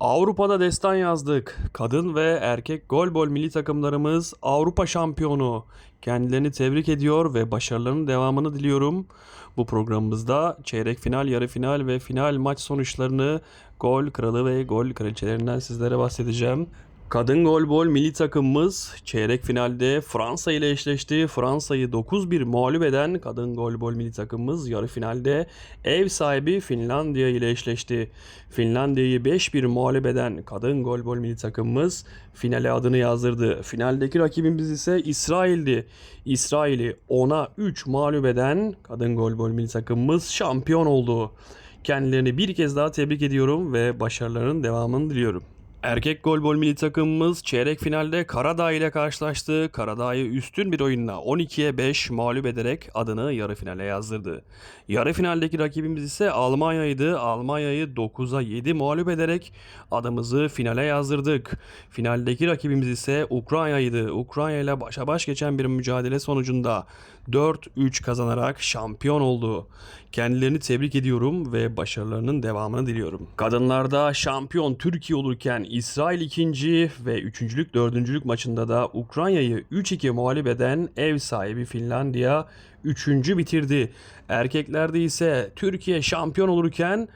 Avrupa'da destan yazdık. Kadın ve erkek golbol milli takımlarımız Avrupa şampiyonu. Kendilerini tebrik ediyor ve başarılarının devamını diliyorum. Bu programımızda çeyrek final, yarı final ve final maç sonuçlarını gol kralı ve gol kraliçelerinden sizlere bahsedeceğim. Kadın golbol milli takımımız çeyrek finalde Fransa ile eşleşti. Fransa'yı 9-1 mağlup eden kadın golbol milli takımımız yarı finalde ev sahibi Finlandiya ile eşleşti. Finlandiya'yı 5-1 mağlup eden kadın golbol milli takımımız finale adını yazdırdı. Finaldeki rakibimiz ise İsrail'di. İsrail'i 10'a 3 mağlup eden kadın golbol milli takımımız şampiyon oldu. Kendilerini bir kez daha tebrik ediyorum ve başarılarının devamını diliyorum. Erkek golbol milli takımımız çeyrek finalde Karadağ ile karşılaştı. Karadağ'ı üstün bir oyunla 12'ye 5 mağlup ederek adını yarı finale yazdırdı. Yarı finaldeki rakibimiz ise Almanya'ydı. Almanya'yı 9'a 7 mağlup ederek adımızı finale yazdırdık. Finaldeki rakibimiz ise Ukrayna'ydı. Ukrayna ile başa baş geçen bir mücadele sonucunda 4-3 kazanarak şampiyon oldu. Kendilerini tebrik ediyorum ve başarılarının devamını diliyorum. Kadınlarda şampiyon Türkiye olurken İsrail ikinci ve üçüncülük dördüncülük maçında da Ukrayna'yı 3-2 mağlup eden ev sahibi Finlandiya üçüncü bitirdi. Erkeklerde ise Türkiye şampiyon olurken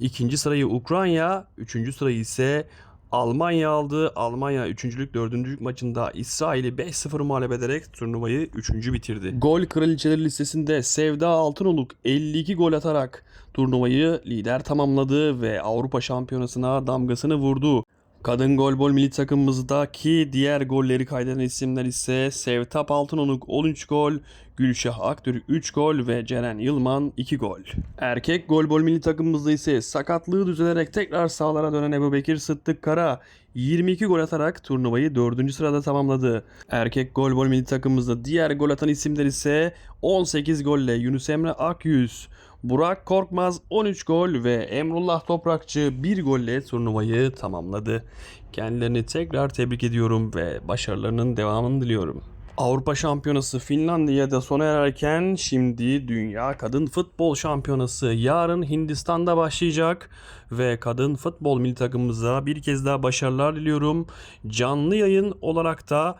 ikinci sırayı Ukrayna, üçüncü sırayı ise Almanya aldı. Almanya 3. 4. maçında İsrail'i 5-0 mağlup ederek turnuvayı 3. bitirdi. Gol kraliçeleri listesinde Sevda Altınoluk 52 gol atarak turnuvayı lider tamamladı ve Avrupa Şampiyonası'na damgasını vurdu. Kadın golbol milli takımımızdaki diğer golleri kaydeden isimler ise Sevtap Altınoluk 13 gol, Gülşah Aktürk 3 gol ve Ceren Yılman 2 gol. Erkek golbol milli takımımızda ise sakatlığı düzelerek tekrar sahalara dönen Ebu Bekir Sıddık Kara 22 gol atarak turnuvayı 4. sırada tamamladı. Erkek golbol milli takımımızda diğer gol atan isimler ise 18 golle Yunus Emre Akyüz, Burak Korkmaz 13 gol ve Emrullah Toprakçı 1 golle turnuvayı tamamladı. Kendilerini tekrar tebrik ediyorum ve başarılarının devamını diliyorum. Avrupa Şampiyonası Finlandiya'da sona ererken şimdi Dünya Kadın Futbol Şampiyonası yarın Hindistan'da başlayacak ve kadın futbol milli takımımıza bir kez daha başarılar diliyorum. Canlı yayın olarak da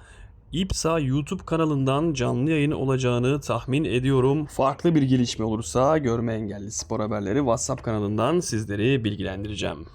İPSA YouTube kanalından canlı yayın olacağını tahmin ediyorum. Farklı bir gelişme olursa görme engelli spor haberleri WhatsApp kanalından sizleri bilgilendireceğim.